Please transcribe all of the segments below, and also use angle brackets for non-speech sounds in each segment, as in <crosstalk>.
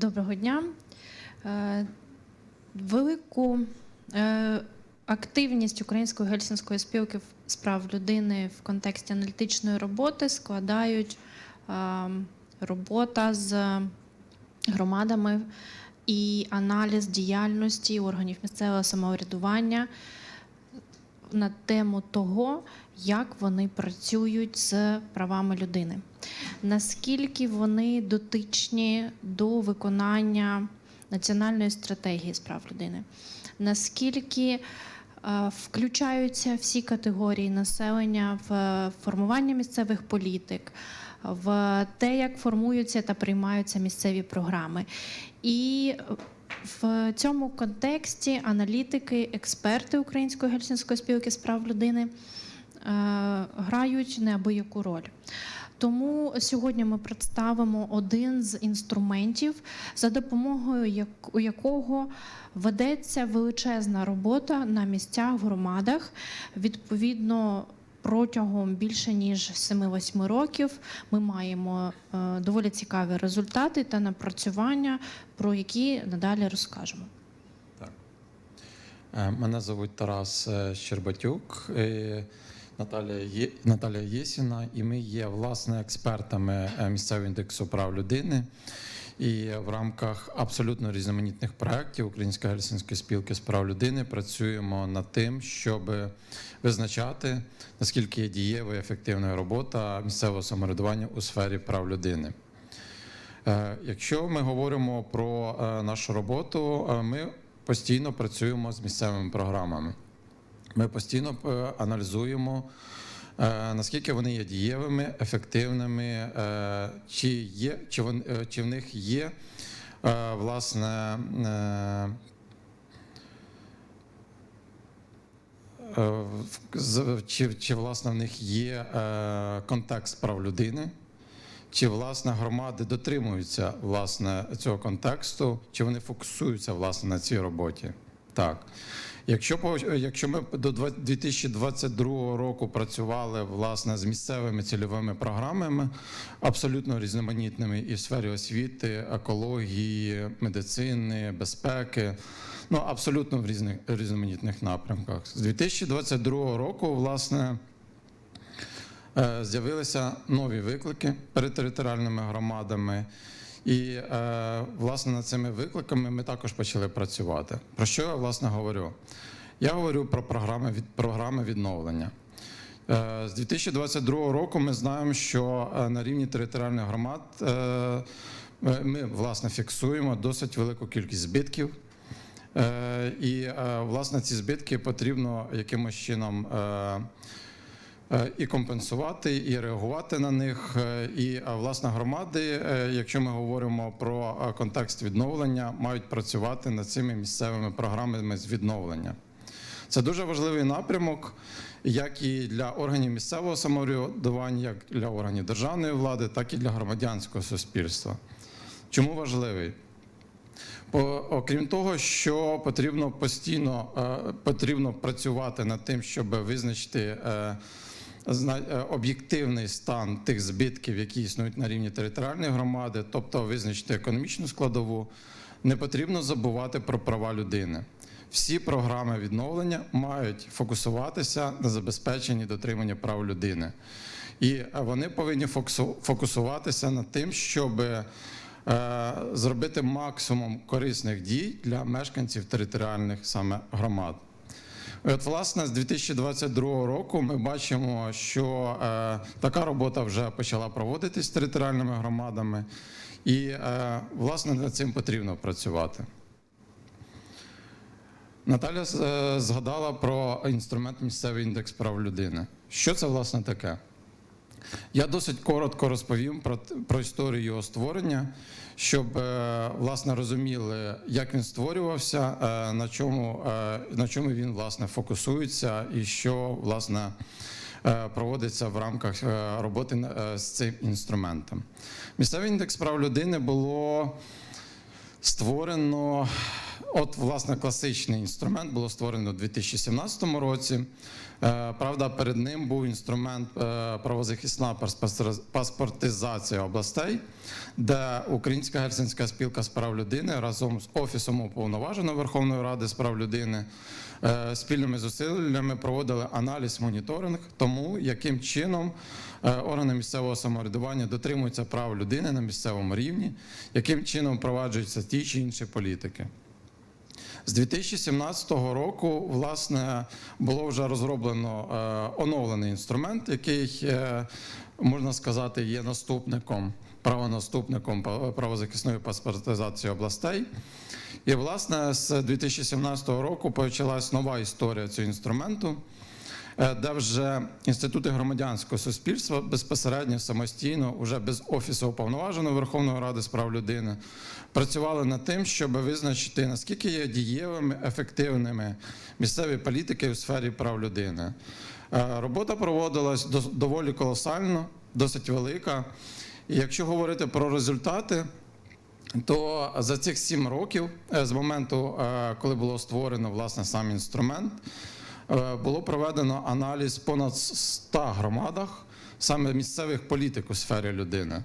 Доброго дня. Е, Велику е, активність Української гельсінської спілки з прав людини в контексті аналітичної роботи складають е, робота з громадами і аналіз діяльності органів місцевого самоврядування на тему того, як вони працюють з правами людини, наскільки вони дотичні до виконання національної стратегії з прав людини, наскільки е, включаються всі категорії населення в формування місцевих політик, в те, як формуються та приймаються місцеві програми. І в цьому контексті аналітики, експерти Української гельсінської спілки з прав людини е, грають неабияку роль. Тому сьогодні ми представимо один з інструментів, за допомогою якого ведеться величезна робота на місцях, в громадах. Відповідно, протягом більше ніж 7-8 років ми маємо е, доволі цікаві результати та напрацювання, про які надалі розкажемо. Е, Мене звуть Тарас е, Щербатюк, Наталія, Є... Наталія Єсіна, і ми є власне експертами е, місцевого індексу прав людини. І в рамках абсолютно різноманітних проєктів Української гельсінської спілки з прав людини працюємо над тим, щоб визначати наскільки є дієвою і ефективною робота місцевого самоврядування у сфері прав людини. Е, Якщо ми говоримо про е, нашу роботу, ми постійно працюємо з місцевими програмами. Ми постійно е, аналізуємо, е, наскільки вони є дієвими, ефективними, е, чи, є, чи, вон- е, чи в них є власне. з- Чи, чи власне в них є е, контекст прав людини, чи власне громади дотримуються власне цього контексту, чи вони фокусуються власне на цій роботі? Так. Якщо по- якщо ми до два- 2022 року працювали власне з місцевими цільовими програмами, абсолютно різноманітними і в сфері освіти, екології, медицини, безпеки, ну абсолютно в різних різноманітних напрямках. З 2022 року, власне. Е, З'явилися нові виклики перед територіальними громадами, і е, власне над цими викликами ми також почали працювати. Про що я власне говорю? Я говорю про програми від програми відновлення. Е, З 2022 року ми знаємо, що е, на рівні територіальних громад е, ми власне фіксуємо досить велику кількість збитків. І власне ці збитки потрібно якимось чином і компенсувати, і реагувати на них. Е, І е, власне громади, е, якщо ми говоримо про е, контекст відновлення, мають працювати над цими місцевими програмами з відновлення. Це дуже важливий напрямок, як і для органів місцевого самоврядування, як для органів державної влади, так і для громадянського суспільства. Чому важливий? Окрім того, що потрібно постійно е, потрібно працювати над тим, щоб визначити е, зна- е, об'єктивний стан тих збитків, які існують на рівні територіальної громади, тобто визначити економічну складову, не потрібно забувати про права людини. Всі програми відновлення мають фокусуватися на забезпеченні дотримання прав людини. І е, вони повинні фокусуватися над тим, щоб е, зробити максимум корисних дій для мешканців територіальних саме громад. От, власне, з 2022 року ми бачимо, що е, така робота вже почала проводитись з територіальними громадами, і е, власне над цим потрібно працювати. Наталя е, згадала про інструмент місцевий індекс прав людини. Що це власне таке? Я досить коротко розповім про, про історію його створення, щоб е, власне розуміли, як він створювався, е, на чому, е, на чому він власне фокусується і що власне проводиться в рамках роботи з цим інструментом. Місцевий індекс прав людини було Створено, от, власне, класичний інструмент було створено у 2017 році. Е, Правда, перед ним був інструмент е, правозахисна паспортизація областей, де Українська Гельсінська спілка з прав людини разом з Офісом уповноваженого Верховної Ради з прав людини е, спільними зусиллями проводили аналіз моніторинг тому, яким чином органи місцевого самоврядування дотримуються прав людини на місцевому рівні, яким чином впроваджуються ті чи інші політики. З 2017 року, власне, було вже розроблено е, оновлений інструмент, який, е, можна сказати, є наступником, правонаступником правозахисної паспортизації областей. І, власне, з 2017 року почалась нова історія цього інструменту, де вже інститути громадянського суспільства безпосередньо самостійно, уже без офісу уповноваженого Верховної Ради з прав людини, працювали над тим, щоб визначити наскільки є дієвими, ефективними місцеві політики у сфері прав людини. Е, Робота проводилась доволі колосально, досить велика. І якщо говорити про результати, то за цих сім років, е, з моменту, е, коли було створено власне сам інструмент, е, було проведено аналіз понад 100 громадах саме місцевих політик у сфері людини.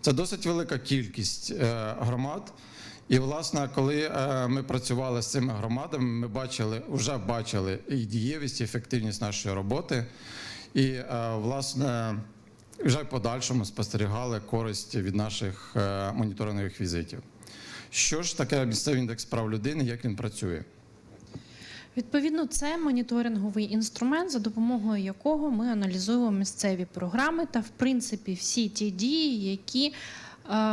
Це досить велика кількість е, громад. І, власне, коли е, ми працювали з цими громадами, ми бачили, вже бачили і дієвість, і ефективність нашої роботи. І, е, власне, вже в подальшому спостерігали користь від наших е, моніторингових візитів. Що ж таке місцевий індекс прав людини, як він працює? Відповідно, це моніторинговий інструмент, за допомогою якого ми аналізуємо місцеві програми та, в принципі, всі ті дії, які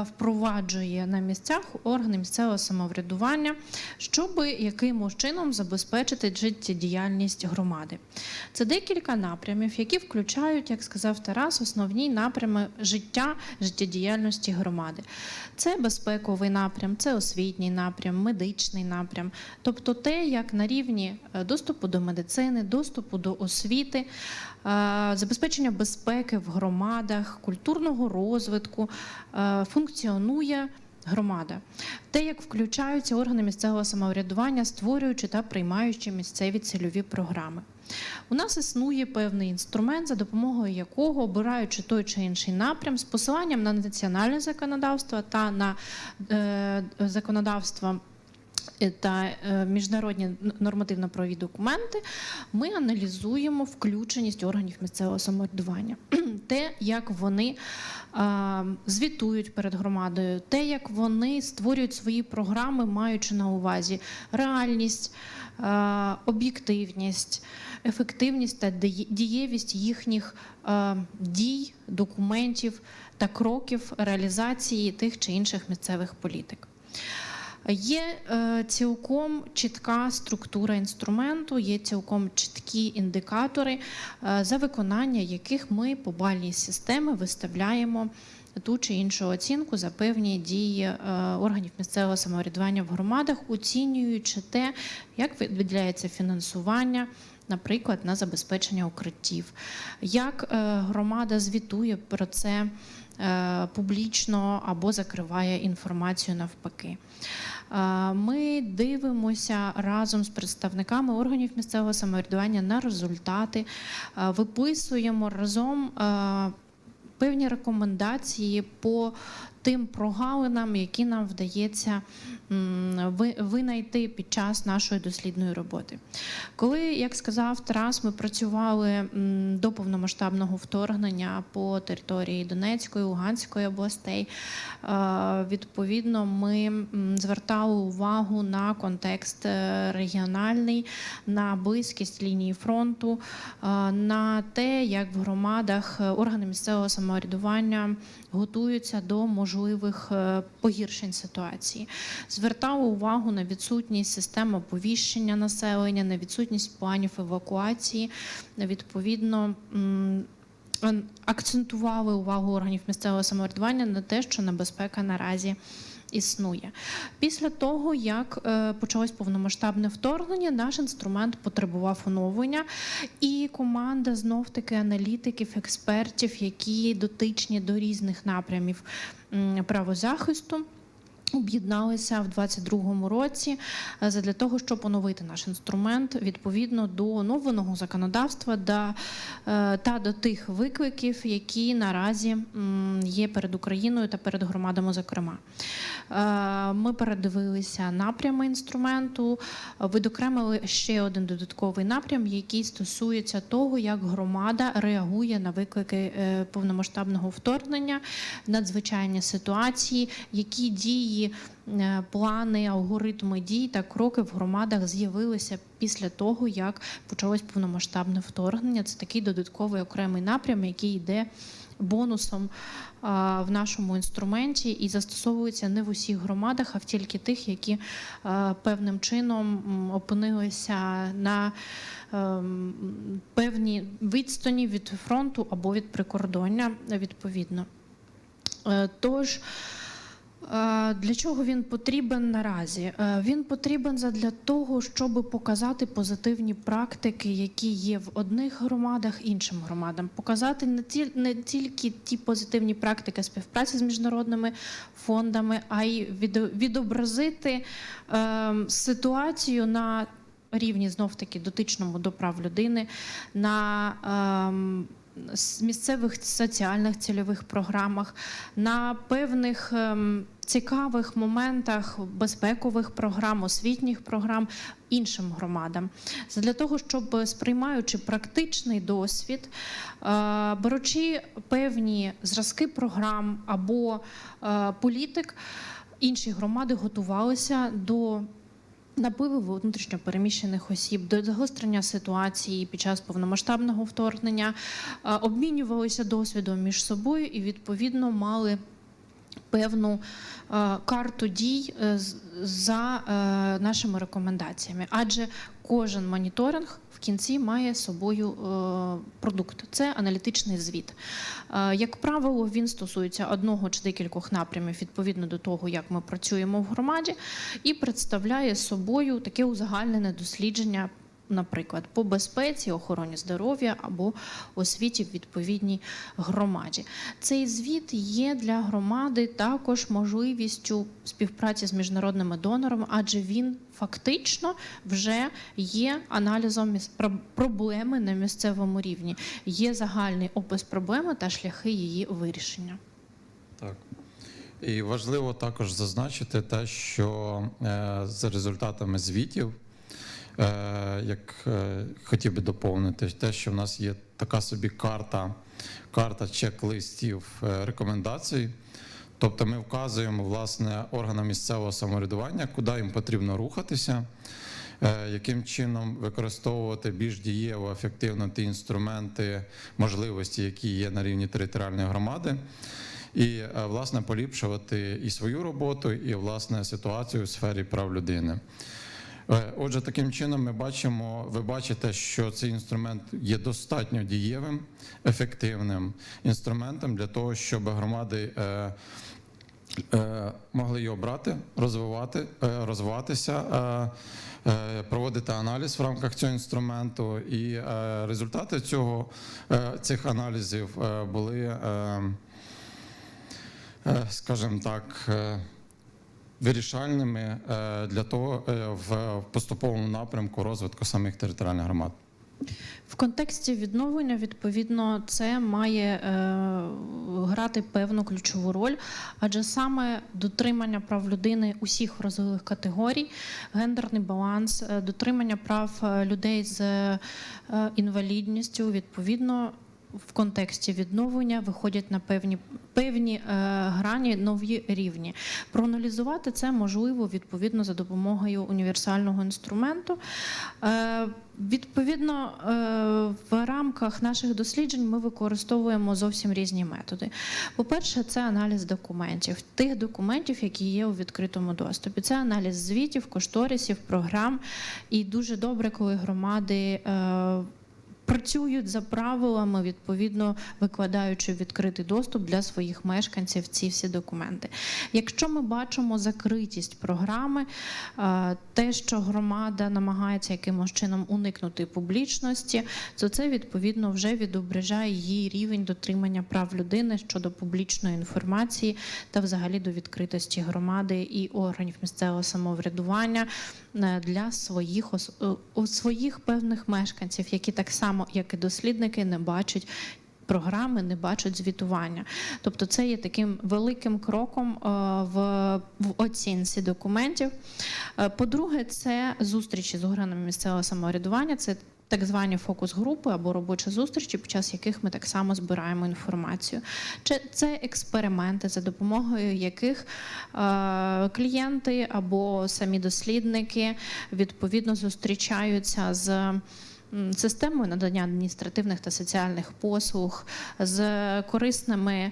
впроваджує на місцях органи місцевого самоврядування, щоб якимось чином забезпечити життєдіяльність громади. Це декілька напрямів, які включають, як сказав Тарас, основні напрями життя, життєдіяльності громади. Це безпековий напрям, це освітній напрям, медичний напрям, тобто те, як на рівні е, доступу до медицини, доступу до освіти, е, забезпечення безпеки в громадах, культурного розвитку е, функціонує. Громада, те, як включаються органи місцевого самоврядування, створюючи та приймаючи місцеві цільові програми. У нас існує певний інструмент, за допомогою якого, обираючи той чи інший напрям, з посиланням на національне законодавство та на е, законодавство е, та е, міжнародні нормативно-правові документи, ми аналізуємо включеність органів місцевого самоврядування, <clears throat> те, як вони звітують перед громадою, те, як вони створюють свої програми, маючи на увазі реальність, об'єктивність, ефективність та дієвість їхніх дій, документів та кроків реалізації тих чи інших місцевих політик. Є е, цілком чітка структура інструменту, є цілком чіткі індикатори, е, за виконання яких ми по бальній системі виставляємо ту чи іншу оцінку за певні дії е, органів місцевого самоврядування в громадах, оцінюючи те, як виділяється фінансування. Наприклад, на забезпечення укриттів, як е, громада звітує про це публічно або закриває інформацію навпаки. Е, Ми дивимося разом з представниками органів місцевого самоврядування на результати, е, виписуємо разом е, певні рекомендації по тим прогалинам, які нам вдається винайти під час нашої дослідної роботи. Коли, як сказав Тарас, ми працювали до повномасштабного вторгнення по території Донецької, Луганської областей, е, відповідно, ми звертали увагу на контекст е, регіональний, на близькість лінії фронту, е, на те, як в громадах органи місцевого самоврядування готуються до можливих погіршень ситуації. Звертали увагу на відсутність систем оповіщення населення, на відсутність планів евакуації. Відповідно, акцентували увагу органів місцевого самоврядування на те, що небезпека наразі. Існує після того, як е, почалось повномасштабне вторгнення, наш інструмент потребував оновлення, і команда знов таки аналітиків, експертів, які дотичні до різних напрямів правозахисту. Об'єдналися в 2022 році е, задля того, щоб оновити наш інструмент відповідно до оновленого законодавства да, е, та до тих викликів, які наразі є перед Україною та перед громадами. Зокрема, Е, ми передивилися напрями інструменту, відокремили ще один додатковий напрям, який стосується того, як громада реагує на виклики повномасштабного вторгнення, надзвичайні ситуації, які дії, е, плани, алгоритми дій та кроки в громадах з'явилися після того, як почалось повномасштабне вторгнення. Це такий додатковий окремий напрям, який йде бонусом в нашому інструменті і застосовується не в усіх громадах, а в тільки тих, які певним чином опинилися на ем, певній відстані від фронту або від прикордоння відповідно. Е, Тож, е, для чого він потрібен наразі? Е, Він потрібен для того, щоб показати позитивні практики, які є в одних громадах, іншим громадам. Показати не, ті, не тільки ті позитивні практики співпраці з міжнародними фондами, а й відо- відобразити е, ситуацію на рівні знов таки дотичному до прав людини, на ем, місцевих соціальних цільових програмах, на певних ем, цікавих моментах безпекових програм, освітніх програм іншим громадам. Для того, щоб сприймаючи практичний досвід, е, беручи певні зразки програм або е, політик, інші громади готувалися до напливу внутрішньо переміщених осіб, до загострення ситуації під час повномасштабного вторгнення, е, обмінювалися досвідом між собою і відповідно мали певну е, карту дій е, за е, нашими рекомендаціями. Адже кожен моніторинг в кінці має собою продукт. Це аналітичний звіт. Як правило, він стосується одного чи декількох напрямів відповідно до того, як ми працюємо в громаді, і представляє собою таке узагальнене дослідження. Наприклад, по безпеці, охороні здоров'я або освіті в відповідній громаді. Цей звіт є для громади також можливістю співпраці з міжнародними донорами, адже він фактично вже є аналізом проблеми на місцевому рівні. Є загальний опис проблеми та шляхи її вирішення. Так. І важливо також зазначити те, що е, за результатами звітів, як е, хотів би доповнити, те, що в нас є така собі карта, карта чек-листів е, рекомендацій. Тобто ми вказуємо власне органам місцевого самоврядування, куди їм потрібно рухатися, е, яким чином використовувати більш дієво, ефективно ті інструменти, можливості, які є на рівні територіальної громади і е, власне поліпшувати і свою роботу, і власне ситуацію у сфері прав людини. Е, Отже, таким чином ми бачимо, ви бачите, що цей інструмент є достатньо дієвим, ефективним інструментом для того, щоб громади е, е, могли його брати, розвивати, розвиватися, проводити аналіз в рамках цього інструменту. І результати цього, цих аналізів були. скажімо так, вирішальними е, для того е, в поступовому напрямку розвитку самих територіальних громад. В контексті відновлення, відповідно, це має е, грати певну ключову роль, адже саме дотримання прав людини усіх вразливих категорій, гендерний баланс, е, дотримання прав людей з інвалідністю, відповідно. В контексті відновлення виходять на певні певні е, грані нові рівні. Проаналізувати це можливо відповідно за допомогою універсального інструменту. Е, відповідно, е, в рамках наших досліджень ми використовуємо зовсім різні методи. По-перше, це аналіз документів, тих документів, які є у відкритому доступі. Це аналіз звітів, кошторисів, програм. І дуже добре, коли громади. Працюють за правилами, відповідно викладаючи відкритий доступ для своїх мешканців ці всі документи. Якщо ми бачимо закритість програми, е, те, що громада намагається якимось чином уникнути публічності, то це відповідно вже відображає її рівень дотримання прав людини щодо публічної інформації та взагалі до відкритості громади і органів місцевого самоврядування е, для своїх е, своїх певних мешканців, які так само, як і дослідники, не бачать. Програми не бачать звітування, тобто це є таким великим кроком е, в, в оцінці документів. Е, По-друге, це зустрічі з органами місцевого самоврядування. Це так звані фокус-групи або робочі зустрічі, під час яких ми так само збираємо інформацію. Чи це експерименти, за допомогою яких е, клієнти або самі дослідники відповідно зустрічаються з. Системою надання адміністративних та соціальних послуг з корисними е,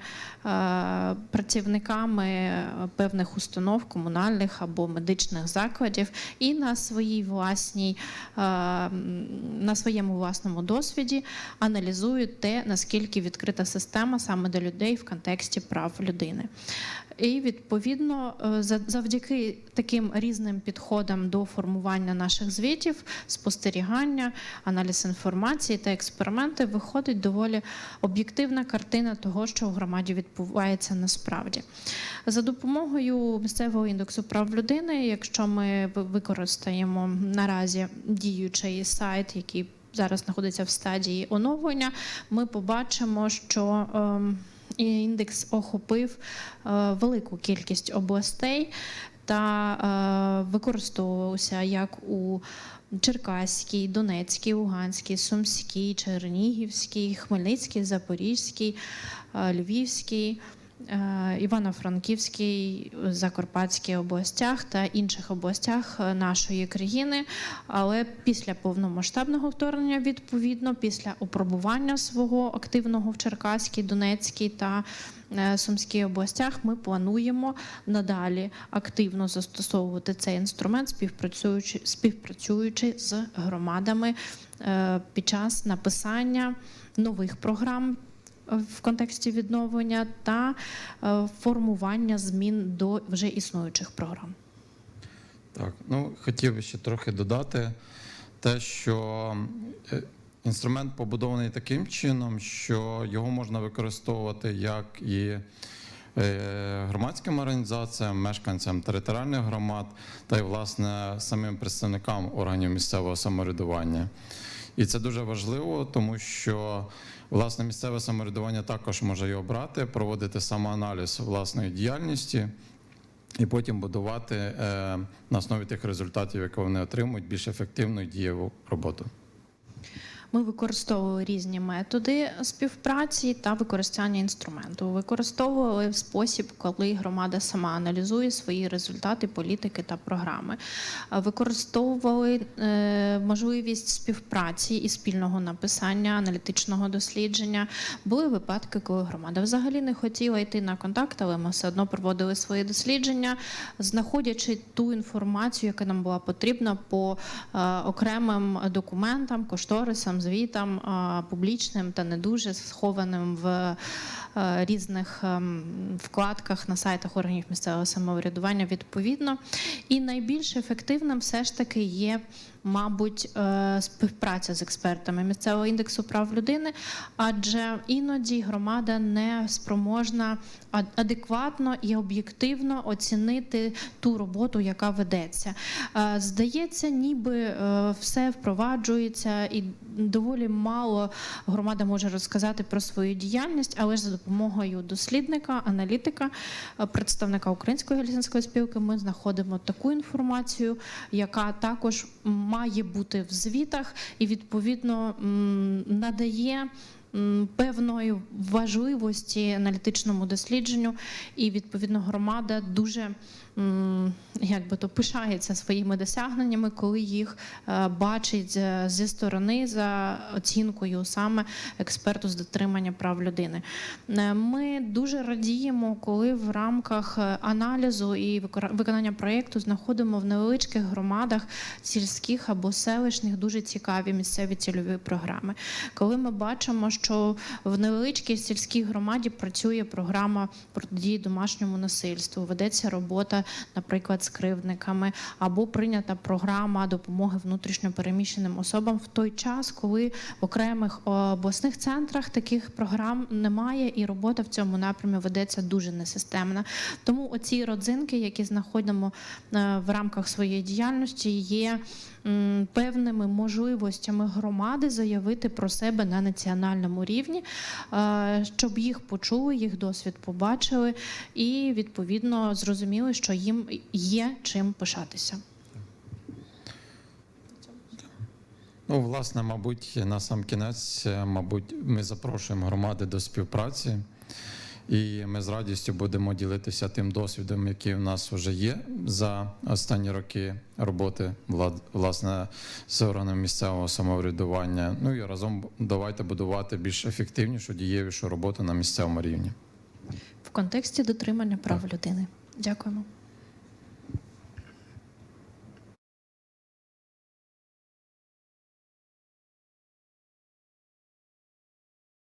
працівниками е, певних установ, комунальних або медичних закладів, і на своїй власній е, на своєму власному досвіді аналізують те, наскільки відкрита система саме до людей в контексті прав людини. І відповідно е, за- завдяки таким різним підходам до формування наших звітів, спостерігання, аналіз інформації та експерименти виходить доволі об'єктивна картина того, що в громаді відбувається насправді. За допомогою місцевого індексу прав людини, якщо ми використаємо наразі діючий сайт, який зараз знаходиться в стадії оновлення, ми побачимо, що ем, індекс охопив е, велику кількість областей та е, використовувався як у Черкаській, Донецькій, Луганській, Сумській, Чернігівській, Хмельницькій, Запорізькій, е, Львівській. Е, Івано-Франківській, Закарпатській областях та інших областях е, нашої країни. Але після повномасштабного вторгнення, відповідно, після опробування свого активного в Черкаській, Донецькій та е, Сумській областях, ми плануємо надалі активно застосовувати цей інструмент, співпрацюючи, співпрацюючи з громадами е, під час написання нових програм в контексті відновлення та е, формування змін до вже існуючих програм. Так, ну хотів би ще трохи додати те, що е, інструмент побудований таким чином, що його можна використовувати як і е, громадським організаціям, мешканцям територіальних громад та й власне самим представникам органів місцевого самоврядування. І це дуже важливо, тому що власне місцеве самоврядування також може його брати, проводити самоаналіз власної діяльності і потім будувати е, на основі тих результатів, які вони отримують, більш ефективну і дієву роботу. Ми використовували різні методи співпраці та використання інструменту. Використовували спосіб, коли громада сама аналізує свої результати, політики та програми. Використовували е, можливість співпраці і спільного написання, аналітичного дослідження. Були випадки, коли громада взагалі не хотіла йти на контакт, але ми все одно проводили свої дослідження, знаходячи ту інформацію, яка нам була потрібна по е, окремим документам, кошторисам, звітам е, публічним та не дуже схованим в е, різних ем, вкладках на сайтах органів місцевого самоврядування відповідно. І найбільш ефективним все ж таки є. Мабуть, е, співпраця з експертами місцевого індексу прав людини, адже іноді громада не спроможна адекватно і об'єктивно оцінити ту роботу, яка ведеться. Е, Здається, ніби е, все впроваджується і доволі мало громада може розказати про свою діяльність, але ж за допомогою дослідника, аналітика, представника Української гельсінської спілки ми знаходимо таку інформацію, яка також має бути в звітах і відповідно надає. Певної важливості аналітичному дослідженню, і відповідно громада дуже як би то пишається своїми досягненнями, коли їх е, бачить е, зі сторони за оцінкою саме експерту з дотримання прав людини. Е, Ми дуже радіємо, коли в рамках аналізу і виконання проєкту знаходимо в невеличких громадах сільських або селищних дуже цікаві місцеві цільові програми. Коли ми бачимо, що в невеличкій сільській громаді працює програма протидії домашньому насильству, ведеться робота, наприклад, з кривдниками, або прийнята програма допомоги внутрішньо переміщеним особам в той час, коли в окремих обласних центрах таких програм немає, і робота в цьому напрямі ведеться дуже несистемна. Тому оці родзинки, які знаходимо е, в рамках своєї діяльності, є певними можливостями громади заявити про себе на національному рівні, е, щоб їх почули, їх досвід побачили і відповідно зрозуміли, що їм є чим пишатися. Ну, власне, мабуть, на сам кінець, е, мабуть, ми запрошуємо громади до співпраці, і ми з радістю будемо ділитися тим досвідом, який в нас вже є за останні роки роботи власне з органами місцевого самоврядування. Ну і разом давайте будувати більш ефективнішу, дієвішу роботу на місцевому рівні. в контексті дотримання прав людини. Дякуємо.